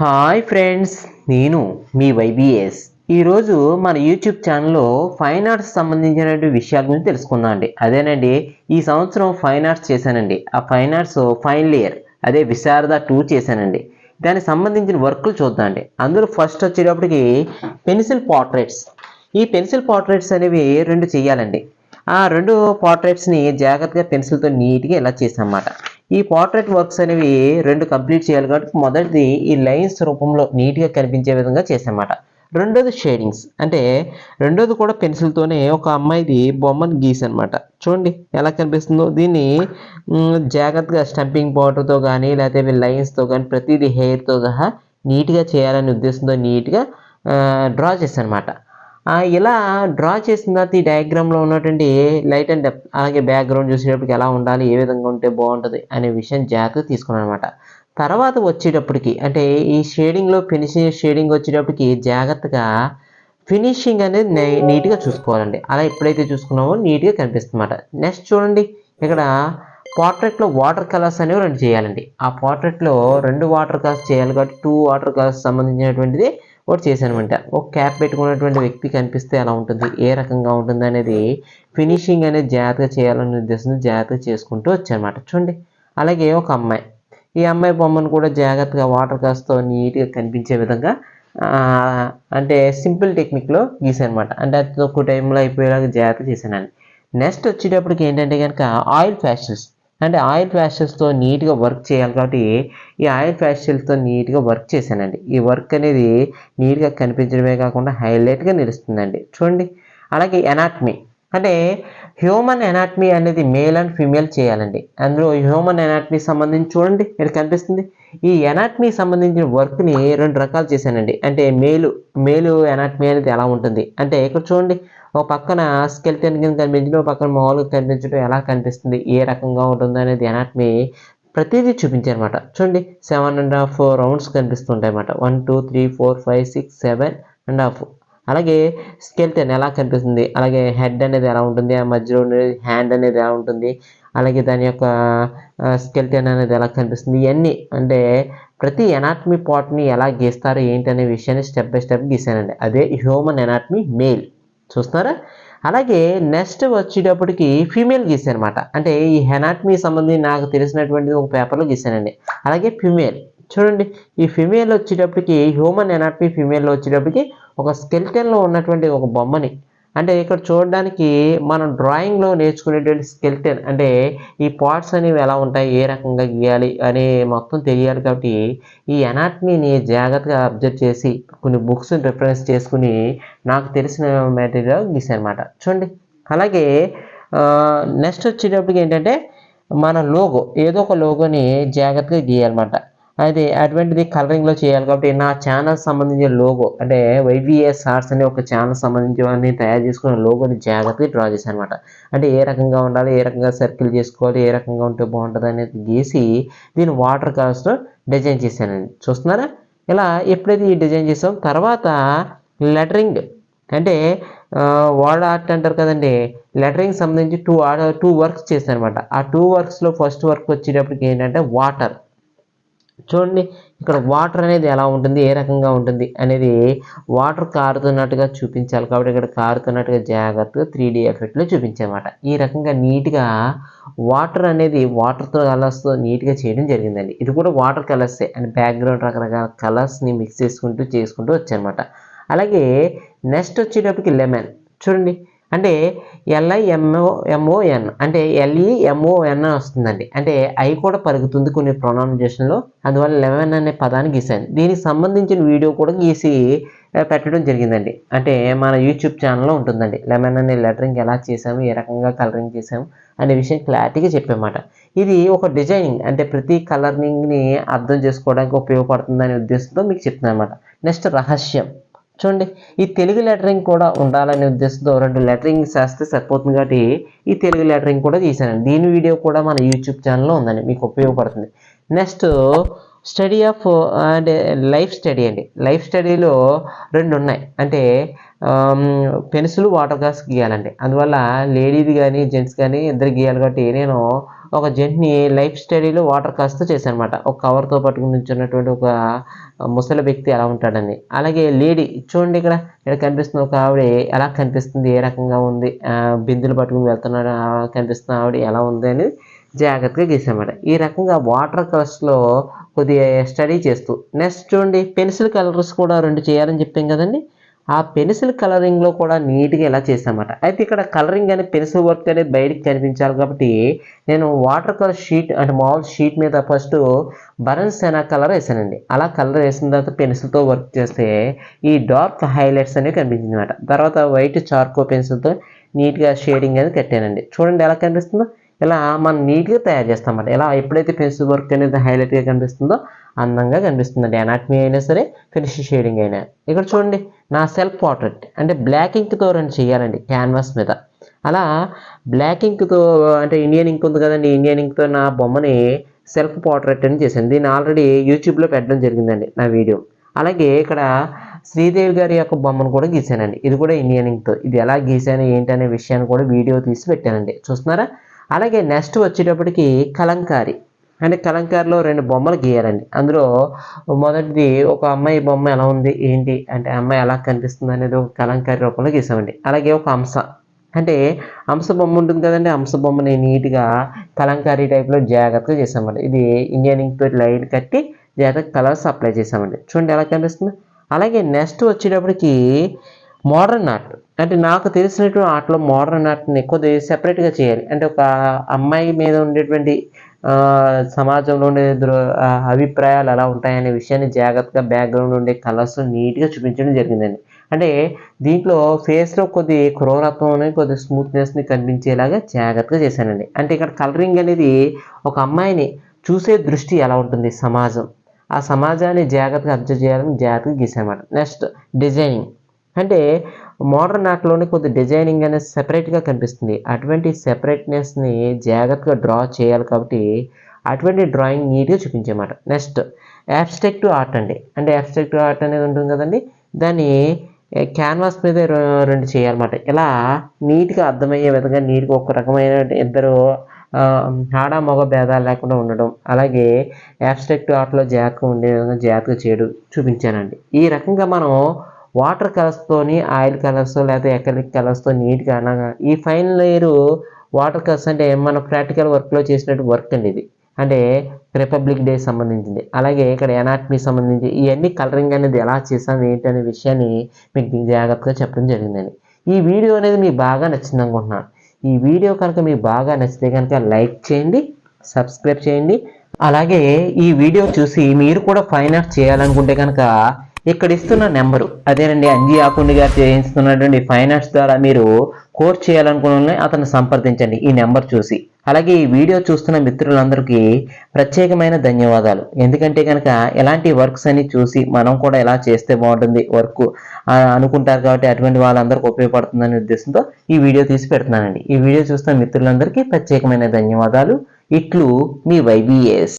Hi friends నేను మీ YBS. ఈరోజు మన యూట్యూబ్ ఛానల్లో ఫైన్ ఆర్ట్స్ సంబంధించినటువంటి విషయాల గురించి తెలుసుకుందాం అండి. అదేనండి ఈ సంవత్సరం ఫైన్ ఆర్ట్స్ చేశానండి. ఆ ఫైన్ ఆర్ట్స్ ఫైనల్ ఇయర్ అదే విశారద టూ చేశానండి. దానికి సంబంధించిన వర్క్లు చూద్దాం అండి. అందులో ఫస్ట్ వచ్చేటప్పటికి పెన్సిల్ పోర్ట్రేట్స్. ఈ పెన్సిల్ పోర్ట్రేట్స్ అనేవి రెండు చేయాలండి. ఆ రెండు పోర్ట్రేట్స్ని జాగ్రత్తగా పెన్సిల్తో నీట్గా ఇలా చేసామన్నమాట ఈ పోర్ట్రేట్ వర్క్స్ అనేవి రెండు కంప్లీట్ చేయాలి కాబట్టి మొదటిది ఈ లైన్స్ రూపంలో నీట్గా కనిపించే విధంగా చేసామాట రెండోది షేడింగ్స్ అంటే రెండోది కూడా పెన్సిల్తోనే ఒక అమ్మాయిది బొమ్మను గీసనమాట చూడండి ఎలా కనిపిస్తుందో. దీన్ని జాగ్రత్తగా స్టంపింగ్ పౌడర్తో కానీ లేకపోతే లైన్స్తో కానీ ప్రతిదీ హెయిర్తో సహా నీట్గా చేయాలనే ఉద్దేశంతో నీట్గా డ్రా చేశానమాట ఇలా డ్రా చేసిన తర్వాత ఈ డయాగ్రామ్లో ఉన్నటువంటి లైట్ అండ్ డెప్త్ అలాగే బ్యాక్గ్రౌండ్ చూసేటప్పటికి ఎలా ఉండాలి ఏ విధంగా ఉంటే బాగుంటుంది అనే విషయం జాగ్రత్త తీసుకున్నాను అనమాట తర్వాత వచ్చేటప్పటికి అంటే ఈ షేడింగ్లో ఫినిషింగ్ షేడింగ్ వచ్చేటప్పటికి జాగ్రత్తగా ఫినిషింగ్ అనేది నీట్గా చూసుకోవాలండి. అలా ఎప్పుడైతే చూసుకున్నామో నీట్గా కనిపిస్తుంది అనమాట నెక్స్ట్ చూడండి ఇక్కడ పోర్ట్రేట్లో వాటర్ కలర్స్ అనేవి రెండు చేయాలండి. ఆ పోర్ట్రేట్లో రెండు వాటర్ కలర్స్ చేయాలి కాబట్టి టూ వాటర్ కలర్స్ సంబంధించినటువంటిది ఒకటి చేశానమాట. ఒక క్యాప్ పెట్టుకున్నటువంటి వ్యక్తి కనిపిస్తే ఎలా ఉంటుంది? ఏ రకంగా ఉంటుంది అనేది ఫినిషింగ్ అనేది జాగ్రత్తగా చేయాలనే ఉద్దేశంతో జాగ్రత్తగా చేసుకుంటూ వచ్చానమాట. చూడండి. అలాగే ఒక అమ్మాయి. ఈ అమ్మాయి బొమ్మను కూడా జాగ్రత్తగా వాటర్ కాస్తో నీట్గా కనిపించే విధంగా అంటే సింపుల్ టెక్నిక్లో గీసానమాట అంటే అది ఒక టైంలో అయిపోయేలాగా జాగ్రత్త చేశానండి నెక్స్ట్ వచ్చేటప్పటికి ఏంటంటే కనుక ఆయిల్ ఫ్యాషన్స్. అంటే ఆయిల్ ఫ్యాషన్స్తో నీట్గా వర్క్ చేయాలి కాబట్టి ఈ ఆయిల్ ఫ్యాషల్స్తో నీట్గా వర్క్ చేశానండి. ఈ వర్క్ అనేది నీట్గా కనిపించడమే కాకుండా హైలైట్గా నిలుస్తుందండి. చూడండి. అలాగే ఎనాట్మీ అంటే హ్యూమన్ ఎనాటమీ అనేది మేల్ అండ్ ఫీమేల్ చేయాలండి. అందులో హ్యూమన్ ఎనాటమీ సంబంధించి చూడండి ఇక్కడ కనిపిస్తుంది. ఈ ఎనాటమీ సంబంధించిన వర్క్ని రెండు రకాలు చేశానండి. అంటే మేలు మేలు ఎనాటమీ అనేది ఎలా ఉంటుంది? అంటే ఇక్కడ చూడండి ఒక పక్కన స్కెల్టన్ కింద కనిపించడం ఒక పక్కన మామూలుగా కనిపించడం ఎలా కనిపిస్తుంది? ఏ రకంగా ఉంటుంది అనేది ఎనాటమీ ప్రతిదీ చూపించారన్నమాట. చూడండి సెవెన్ అండ్ హాఫ్ రౌండ్స్ కనిపిస్తుంటాయి అన్నమాట one two three four five six seven and half అలాగే స్కెల్టన్ ఎలా కనిపిస్తుంది? అలాగే హెడ్ అనేది ఎలా ఉంటుంది? ఆ మధ్యలో హ్యాండ్ అనేది ఎలా ఉంటుంది? అలాగే దాని యొక్క స్కెల్టన్ అనేది ఎలా కనిపిస్తుంది? ఇవన్నీ అంటే ప్రతి ఎనాటమీ పార్ట్ని ఎలా గీస్తారు ఏంటి అనే విషయాన్ని స్టెప్ బై స్టెప్ గీసానండి అదే హ్యూమన్ ఎనాటమీ మేల్. చూస్తున్నారా? అలాగే నెక్స్ట్ వచ్చేటప్పటికి ఫీమేల్ గీసానమాట అంటే ఈ ఎనాటమీ సంబంధించి నాకు తెలిసినటువంటిది ఒక పేపర్లో గీసానండి అలాగే ఫీమేల్. చూడండి ఈ ఫిమేల్ వచ్చేటప్పటికి హ్యూమన్ ఎనాటమీ ఫిమేల్లో వచ్చేటప్పటికి ఒక స్కెల్టన్లో ఉన్నటువంటి ఒక బొమ్మని. అంటే ఇక్కడ చూడడానికి మనం డ్రాయింగ్లో నేర్చుకునేటువంటి స్కెల్టన్ అంటే ఈ పార్ట్స్ అనేవి ఎలా ఉంటాయి ఏ రకంగా గీయాలి అని మొత్తం తెలియాలి కాబట్టి ఈ ఎనాటమీని జాగ్రత్తగా అబ్జర్వ్ చేసి కొన్ని బుక్స్ని రిఫరెన్స్ చేసుకుని నాకు తెలిసిన మెటీరియల్ గీసాను అనమాట చూడండి అలాగే నెక్స్ట్ వచ్చేటప్పటికి ఏంటంటే మన లోగో ఏదో ఒక లోగోని జాగ్రత్తగా గీయాలన్నమాట అది అటువంటిది కలరింగ్లో చేయాలి కాబట్టి నా ఛానల్ సంబంధించిన లోగో అంటే వైవిఎస్ ఆర్ట్స్ అనే ఒక ఛానల్ సంబంధించి తయారు చేసుకున్న లోగోని జాగ్రత్తగా డ్రా చేశాను అనమాట అంటే ఏ రకంగా ఉండాలి ఏ రకంగా సర్కిల్ చేసుకోవాలి ఏ రకంగా ఉంటే బాగుంటుంది అనేది గీసి దీన్ని వాటర్ కలర్స్తో డిజైన్ చేశానండి. చూస్తున్నారా? ఇలా ఎప్పుడైతే ఈ డిజైన్ చేసాం తర్వాత లెటరింగ్ అంటే వర్డ్ ఆర్ట్ అంటారు కదండి లెటరింగ్ సంబంధించి టూ టూ వర్క్స్ చేశాను అనమాట ఆ టూ వర్క్స్లో ఫస్ట్ వర్క్ వచ్చేటప్పటికి ఏంటంటే వాటర్ చూడండి ఇక్కడ వాటర్ అనేది ఎలా ఉంటుంది ఏ రకంగా ఉంటుంది అనేది వాటర్ కారుతున్నట్టుగా చూపించాలి. కాబట్టి ఇక్కడ కారుతున్నట్టుగా జాగ్రత్తగా త్రీ డీ ఎఫెక్ట్లో చూపించామాట ఈ రకంగా నీట్గా వాటర్ అనేది వాటర్తో కలర్స్తో నీట్గా చేయడం జరిగిందండి. ఇది కూడా వాటర్ కలర్సే అండ్ బ్యాక్గ్రౌండ్ రకరకాల కలర్స్ని మిక్స్ చేసుకుంటూ చేసుకుంటూ వచ్చానమాట అలాగే నెక్స్ట్ వచ్చేటప్పటికి లెమన్ చూడండి అంటే ఎల్ఐఎంఓ ఎంఓఎన్ అంటే ఎల్ఈఎంఓఎన్ వస్తుందండి. అంటే ఐ కూడా పరుగుతుంది కొన్ని ప్రొనౌన్సియేషన్లో అందువల్ల లెవెన్ అనే పదాన్ని గీసాను దీనికి సంబంధించిన వీడియో కూడా గీసి పెట్టడం జరిగిందండి. అంటే మన యూట్యూబ్ ఛానల్లో ఉంటుందండి. లెమన్ అనే లెటరింగ్ ఎలా చేసాము ఏ రకంగా కలరింగ్ చేసాము అనే విషయం క్లారిటీగా చెప్పామాట. ఇది ఒక డిజైనింగ్. అంటే ప్రతి కలరింగ్ని అర్థం చేసుకోవడానికి ఉపయోగపడుతుంది అనే ఉద్దేశంతో మీకు చెప్తున్నాను అనమాట నెక్స్ట్ రహస్యం. చూడండి ఈ తెలుగు లెటరింగ్ కూడా ఉండాలనే ఉద్దేశంతో రెండు లెటరింగ్ చేస్తే సరిపోతుంది కాబట్టి ఈ తెలుగు లెటరింగ్ కూడా తీసాను దీని వీడియో కూడా మన యూట్యూబ్ ఛానల్లో ఉందండి మీకు ఉపయోగపడుతుంది. Next study of and life study అండి. లైఫ్ స్టడీలో రెండు ఉన్నాయి. అంటే పెన్సిల్ వాటర్ గ్లాస్ గీయాలండి. అందువల్ల లేడీది కానీ జెంట్స్ కానీ ఇద్దరు గీయాలి కాబట్టి నేను ఒక జెంట్ని లైఫ్ స్టడీలో వాటర్ గ్లాస్తో చేశాను అనమాట ఒక కవర్తో పట్టుకుని నిల్చున్నటువంటి ఒక ముసలి వ్యక్తి ఎలా ఉంటాడని అలాగే లేడీ చూడండి ఇక్కడ ఇక్కడ కనిపిస్తున్న ఒక ఆవిడ ఎలా కనిపిస్తుంది ఏ రకంగా ఉంది బిందులు పట్టుకుని వెళ్తున్నాడు కనిపిస్తున్న ఆవిడ ఎలా ఉంది అని జాగ్రత్తగా గీసామన్నమాట ఈ రకంగా వాటర్ కలర్స్లో కొద్దిగా స్టడీ చేస్తూ నెక్స్ట్ చూడండి పెన్సిల్ కలర్స్ కూడా రెండు చేయాలని చెప్పాం కదండి. ఆ పెన్సిల్ కలరింగ్లో కూడా నీట్గా ఎలా చేసామన్నమాట అయితే ఇక్కడ కలరింగ్ అనేది పెన్సిల్ వర్క్ అనేది బయటికి కనిపించాలి కాబట్టి నేను వాటర్ కలర్ షీట్ అంటే మామూలు షీట్ మీద ఫస్ట్ బరన్స్ అనే కలర్ వేసానండి. అలా కలర్ వేసిన తర్వాత పెన్సిల్తో వర్క్ చేస్తే ఈ డార్క్ హైలైట్స్ అనేవి కనిపించింది అనమాట తర్వాత వైట్ చార్కో పెన్సిల్తో నీట్గా షేడింగ్ అనేది కట్టానండి. చూడండి ఎలా కనిపిస్తుందో. ఇలా మనం నీట్గా తయారు చేస్తామంట ఇలా ఎప్పుడైతే పెన్సిల్ వర్క్ అనేది హైలైట్గా కనిపిస్తుందో అందంగా కనిపిస్తుందండి. అనాటమీ అయినా సరే ఫినిష్ షేడింగ్ అయినా. ఇక్కడ చూడండి నా సెల్ఫ్ పోర్ట్రేట్ అంటే బ్లాక్ ఇంక్తో రెండు చేయాలండి క్యాన్వాస్ మీద. అలా బ్లాక్ ఇంక్తో అంటే ఇండియన్ ఇంక్ ఉంది కదండి ఇండియన్ ఇంక్తో నా బొమ్మని సెల్ఫ్ పోర్ట్రేట్ అని చేశాను. దీన్ని ఆల్రెడీ యూట్యూబ్లో పెట్టడం జరిగిందండి నా వీడియో అలాగే ఇక్కడ శ్రీదేవి గారి యొక్క బొమ్మను కూడా గీసానండి ఇది కూడా ఇండియన్ ఇంక్తో ఇది ఎలా గీసాను ఏంటనే విషయాన్ని కూడా వీడియో తీసి పెట్టానండి. చూస్తున్నారా? అలాగే నెక్స్ట్ వచ్చేటప్పటికి కలంకారి. అంటే కలంకారిలో రెండు బొమ్మలు గీయాలండి. అందులో మొదటిది ఒక అమ్మాయి బొమ్మ ఎలా ఉంది ఏంటి అంటే అమ్మాయి ఎలా కనిపిస్తుంది అనేది ఒక కలంకారి రూపంలో గీసామండి. అలాగే ఒక అంశ. అంటే అంశ బొమ్మ ఉంటుంది కదండి అంశ బొమ్మని నీట్గా కలంకారీ టైప్లో జాగ్రత్తగా చేసామండి ఇది ఇండియన్ ఇంక్ తోటి లైన్ కట్టి జాగ్రత్తగా కలర్స్ అప్లై చేసామండి. చూడండి ఎలా కనిపిస్తుంది. అలాగే నెక్స్ట్ వచ్చేటప్పటికి మోడర్న్ ఆర్ట్ అంటే నాకు తెలిసినటువంటి ఆర్ట్లో మోడర్న్ ఆర్ట్ని కొద్దిగా సెపరేట్గా చేయాలి. అంటే ఒక అమ్మాయి మీద ఉండేటువంటి సమాజంలో ఉండే అభిప్రాయాలు ఎలా ఉంటాయనే విషయాన్ని జాగ్రత్తగా బ్యాక్గ్రౌండ్ ఉండే కలర్స్ నీట్గా చూపించడం జరిగిందండి. అంటే దీంట్లో ఫేస్లో కొద్ది క్రూరత్వం కొద్ది స్మూత్నెస్ని కనిపించేలాగా జాగ్రత్తగా చేశానండి. అంటే ఇక్కడ కలరింగ్ అనేది ఒక అమ్మాయిని చూసే దృష్టి ఎలా ఉంటుంది సమాజం? ఆ సమాజాన్ని జాగ్రత్తగా అబ్జర్వ్ చేయాలని జాగ్రత్తగా గీసామన్నమాట నెక్స్ట్ డిజైనింగ్ అంటే మోడర్న్ ఆర్ట్లోనే కొద్ది డిజైనింగ్ అనేది సెపరేట్గా కనిపిస్తుంది. అటువంటి సెపరేట్నెస్ని జాగ్రత్తగా డ్రా చేయాలి కాబట్టి అటువంటి డ్రాయింగ్ నీట్గా చూపించేమాట. నెక్స్ట్ యాబ్స్ట్రాక్ట్ ఆర్ట్ అండి. అంటే యాబ్స్ట్రాక్ట్ ఆర్ట్ అనేది ఉంటుంది కదండి. దాన్ని క్యాన్వాస్ మీద రెండు చేయాలన్నమాట. ఇలా నీట్గా అర్థమయ్యే విధంగా నీట్గా ఒక రకమైన ఇద్దరు ఆడ మగ భేదాలు లేకుండా ఉండడం. అలాగే యాబ్స్ట్రాక్ట్ ఆర్ట్లో జాగ్రత్తగా ఉండే విధంగా జాగ్రత్తగా చేయడం చూపించానండి. ఈ రకంగా మనం వాటర్ కలర్స్తోని ఆయిల్ కలర్స్ లేకపోతే ఎకలిక్ కలర్స్తో నీట్గా అనగా. ఈ ఫైన్ లేయరు వాటర్ కలర్స్ అంటే మన ప్రాక్టికల్ వర్క్లో చేసినట్టు వర్క్ అండి ఇది. అంటే రిపబ్లిక్ డే సంబంధించింది. అలాగే ఇక్కడ ఎనాటమీ సంబంధించి ఇవన్నీ కలరింగ్ అనేది ఎలా చేసాం ఏంటి అనే విషయాన్ని మీకు జాగ్రత్తగా చెప్పడం జరిగిందండి. ఈ వీడియో అనేది మీకు బాగా నచ్చింది అనుకుంటున్నాను. ఈ వీడియో కనుక మీకు బాగా నచ్చితే కనుక లైక్ చేయండి సబ్స్క్రైబ్ చేయండి. అలాగే ఈ వీడియో చూసి మీరు కూడా ఫైన్ ఆర్ట్ చేయాలనుకుంటే కనుక ఇక్కడ ఇస్తున్న నెంబరు. అదేనండి అంజీ ఆకుండి గారు చేయిస్తున్నటువంటి ఫైన్ ఆర్ట్స్ ద్వారా మీరు కోర్స్ చేయాలనుకున్న అతను సంప్రదించండి ఈ నెంబర్ చూసి. అలాగే ఈ వీడియో చూస్తున్న మిత్రులందరికీ ప్రత్యేకమైన ధన్యవాదాలు. ఎందుకంటే కనుక ఎలాంటి వర్క్స్ అని చూసి మనం కూడా ఎలా చేస్తే బాగుంటుంది వర్క్ అనుకుంటారు కాబట్టి అటువంటి వాళ్ళందరికీ ఉపయోగపడుతుందనే ఉద్దేశంతో ఈ వీడియో తీసి పెడుతున్నానండి. ఈ వీడియో చూస్తున్న మిత్రులందరికీ ప్రత్యేకమైన ధన్యవాదాలు. ఇట్లు మీ వైబీఎస్.